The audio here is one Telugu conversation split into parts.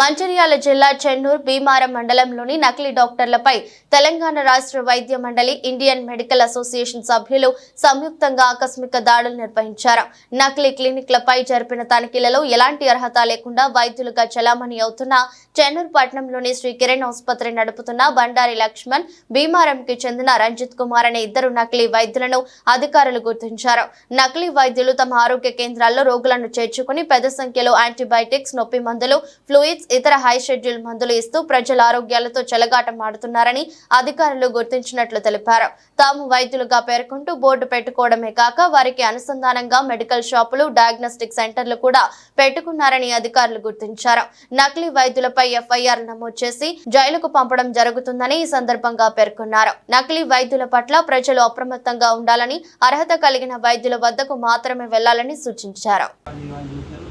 మంచిర్యాల జిల్లా చెన్నూరు భీమారం మండలంలోని నకిలీ డాక్టర్లపై తెలంగాణ రాష్ట్ర వైద్య మండలి ఇండియన్ మెడికల్ అసోసియేషన్ సభ్యులు సంయుక్తంగా ఆకస్మిక దాడులు నిర్వహించారు. నకిలీ క్లినిక్లపై జరిపిన తనిఖీలలో ఎలాంటి అర్హత లేకుండా వైద్యులుగా చలామణి అవుతున్న చెన్నూరు పట్టణంలోని శ్రీ కిరణ్ ఆసుపత్రి నడుపుతున్న బండారి లక్ష్మణ్ భీమారంకి చెందిన రంజిత్ కుమార్ అనే ఇద్దరు నకిలీ వైద్యులను అధికారులు గుర్తించారు. నకిలీ వైద్యులు తమ ఆరోగ్య కేంద్రాల్లో రోగులను చేర్చుకుని పెద్ద సంఖ్యలో యాంటీబయాటిక్స్ నొప్పి మందులు ఫ్లూయిడ్స్ ఇతర హై షెడ్యూల్ మందులు ఇస్తూ ప్రజల ఆరోగ్యాలతో చెలగాటం ఆడుతున్నారని అధికారులు గుర్తించినట్లు తెలిపారు. తాము వైద్యులుగా పేర్కొంటూ బోర్డు పెట్టుకోవడమే కాక వారికి అనుసంధానంగా మెడికల్ షాపులు డయాగ్నోస్టిక్ సెంటర్లు కూడా పెట్టుకున్నారని అధికారులు గుర్తించారు. నకిలీ వైద్యులపై ఎఫ్ఐఆర్ నమోదు చేసి జైలుకు పంపడం జరుగుతుందని ఈ సందర్భంగా పేర్కొన్నారు. నకిలీ వైద్యుల పట్ల ప్రజలు అప్రమత్తంగా ఉండాలని అర్హత కలిగిన వైద్యుల వద్దకు మాత్రమే వెళ్ళాలని సూచించారు వాళ్ళు వాళ్ళు చూస్తారు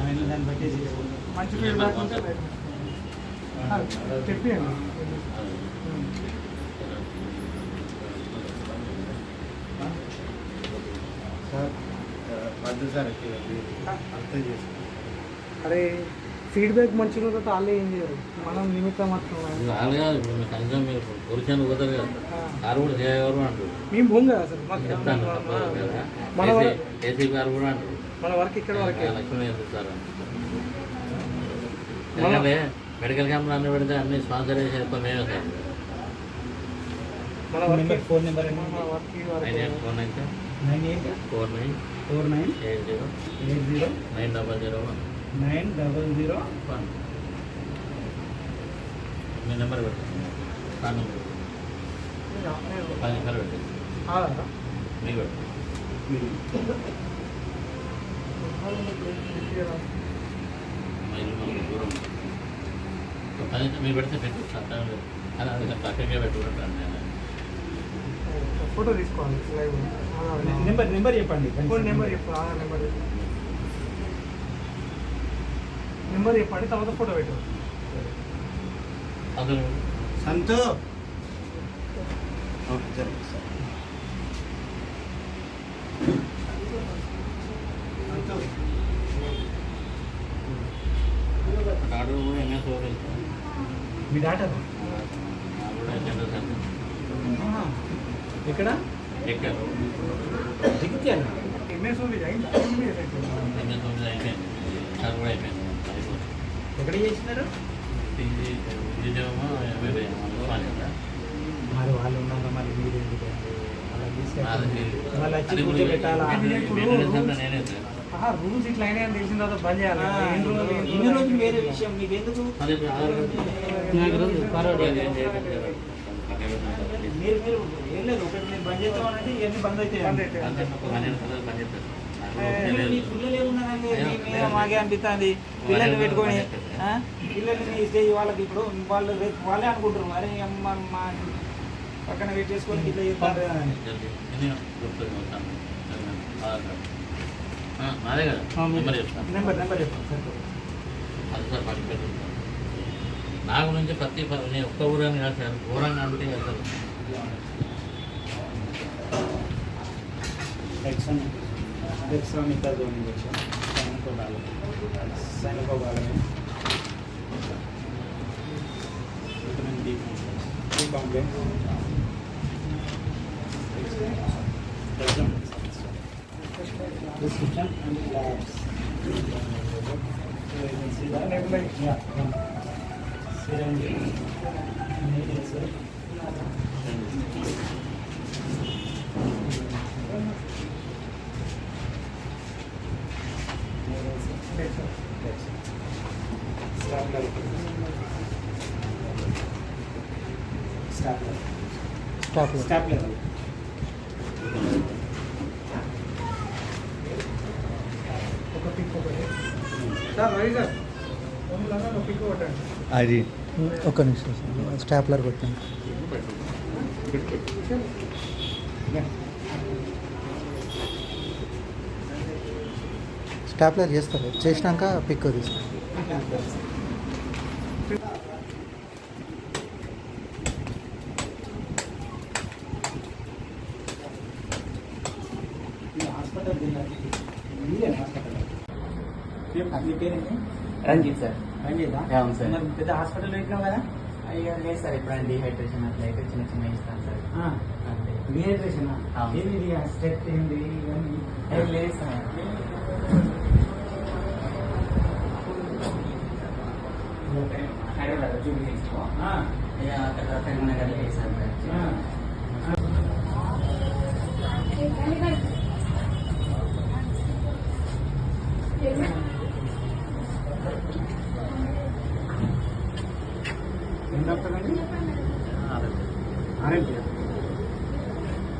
అవన్నీ దాన్ని బట్టి చేసుకుంటాం మంచి ఫీడ్బ్యాక్ ఉంటే అరే ఫీడ్బ్యాక్ మంచిగా ఉంటే వాళ్ళు ఏం చేయరు. మనం నిమిత్తం మాత్రం వాళ్ళు కాదు ఇప్పుడు మీరు పురుషాన్ని పోతారు కదా. కారు కూడా చేయగలరు అంటారు. మేము భూమి కదా అసలు మాకు చెప్తాను మన- ఏసీ కారు కూడా అంటారు. మన వర్క్ ఇక్కడ వరకే. లక్ష్మీ ఎందుకు సార్ మెడికల్ క్యాంపులు అన్ని పెడితే అన్ని స్పాన్సర్ చేసి ఎక్కువ మేమే సార్ మన వర్క్ నెంబర్ ఫోన్ నెంబర్ మన వర్క్? నైన్ వరకే eight four nine nine eight four nine four nine eight zero eight zero nine double zero one nine double zero one మీ నెంబర్ పెట్టండి నా నెంబర్ పది నిమిషాలు పెట్టండి ఆదా? మీకు పెట్టండి మా ఇల్లు మనకు దూరం మీరు పెడితే పెట్టి సార్ అని పెట్టుకుంటాను నేను ఫోటో తీసుకోవాలి. లైవ్. నెంబర్ నెంబర్ చెప్పండి. ఫోన్ నెంబర్ చెప్పు. ఆధార్ నెంబర్ నెంబర్ చెప్పండి తర్వాత ఫోటో పెట్టు. సంతు. జరిగింది సార్ సంతు ఆర్డర్ కూడా ఎంఎస్ ఓపెన్ మీ డాటా కూడా జనరల్ సార్ ఎక్కడ ఎక్కడ దిగుతాను ఎంఎస్ ఉంది అయింది ఎంఎస్ అయిపోయింది ఎంఎస్ ఓపెన్ అయిపోయింది సార్ కూడా అయిపోయింది అయిపోయింది ఎక్కడ చేసినారు? మరి వాళ్ళు ఉన్నారు మరి మీరు ఎందుకు వాళ్ళని తీసుకెళ్ళి వాళ్ళు వచ్చి కూర్చోబెట్టాలా? నేనే రూల్స్ ఇట్లా అయినాయి అని తెలిసిన తర్వాత బంద్ చేయాలి ఇన్ని రోజులు వేరే విషయం మీకు ఎందుకు. మీరు మీరు ఏం లేదు ఒకటి మీరు బంద్ చేస్తామనంటే ఇవన్నీ బంద్ అవుతాయి బంద్ అవుతాయి. మీ పిల్లలు ఏమున్నారండి? మీద మాకే అనిపిస్తుంది. పిల్లల్ని పెట్టుకొని ఆ? పిల్లల్ని ఈ స్టేజ్ వాళ్ళకి ఇప్పుడు వాళ్ళు రేపు వాళ్ళే అనుకుంటారు. మరి అమ్మ మా పక్కన పెట్టేసుకొని ఇట్లా చేస్తారు అని జల్దీ. ఎన్ని గుర్తుకు వస్తాను. ఆధార్ కార్డు. ఆ, నాదే కదా ఆ, మీ- నెంబర్ చెప్తాను నెంబర్ నెంబర్ చెప్పండి సార్ అది సార్ పక్కన పెట్టుకుంటాను నాకు నుంచి ప్రతి ప- నేను ఒక్క ఊరని కాదు సార్ ఊరంగా అంటే అసలు ఎక్సన్ ఎక్సన్ ఇంకా జోన్ వచ్చాం సైనికోవాలి సైనికోవాలి vitamin D D complex kitchen and labs. So you can see that. Yeah. అది. ఒక్క నిమిషం స్టాప్లర్ కొట్టాను. స్టాప్లర్ చేస్తారు. చేసినాక పిక్ తీస్తాను హాస్పిటల్ హాస్పిటల్ నీ పేరేంటి రంజిత్ సార్. చేయదా అవును సార్. మరి పెద్ద హాస్పిటల్ పెట్టినావు కదా అయ్యో లేదు సార్ ఎప్పుడైనా డిహైడ్రేషన్ అట్లా అయితే చిన్న చిన్న ఇస్తాను సార్. డిహైడ్రేషన్. ఏంది? స్టెప్ ఏంది లేదు సార్. హైదరాబాద్ జూబ్లీస్లో ఆ, ఇక అక్కడ కరీంనగర్ వేసాను ఆ. సార్.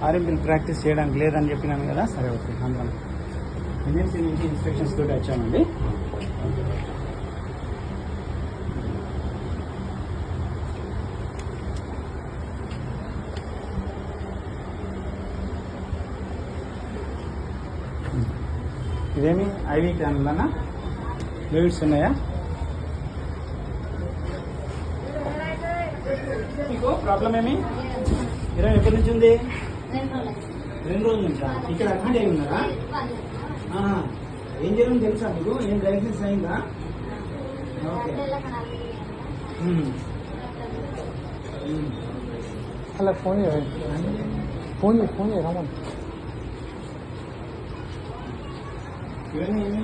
ఆర్ఎంపీలు ప్రాక్టీస్ చేయడానికి లేదని చెప్పినాను కదా? సరే ఓకే అందరం ఎన్ఎంసీ నుంచి ఇన్స్పెక్షన్స్ తోటి వచ్చామండి. ఇదేమి ఐవి క్యాన్లనా ఫ్లూయిడ్స్ ఉన్నాయా? మీకు ప్రాబ్లం ఏమి? ఇరవై ఎప్పటి నుంచి ఉంది? రెండు రోజుల నుంచా ఇక్కడ అడ్మిట్ అయి ఉన్నారా ఆహా. ఏం జరిగింది తెలుసా మీకు ఏం డయాగ్నోస్ అయిందా ఓకే ఉమ్. ఉమ్. అలా ఫోన్ చేయండి ఫోన్ చేయి ఫోన్ చేయి రమ్మని ఇవన్నీ ఏమి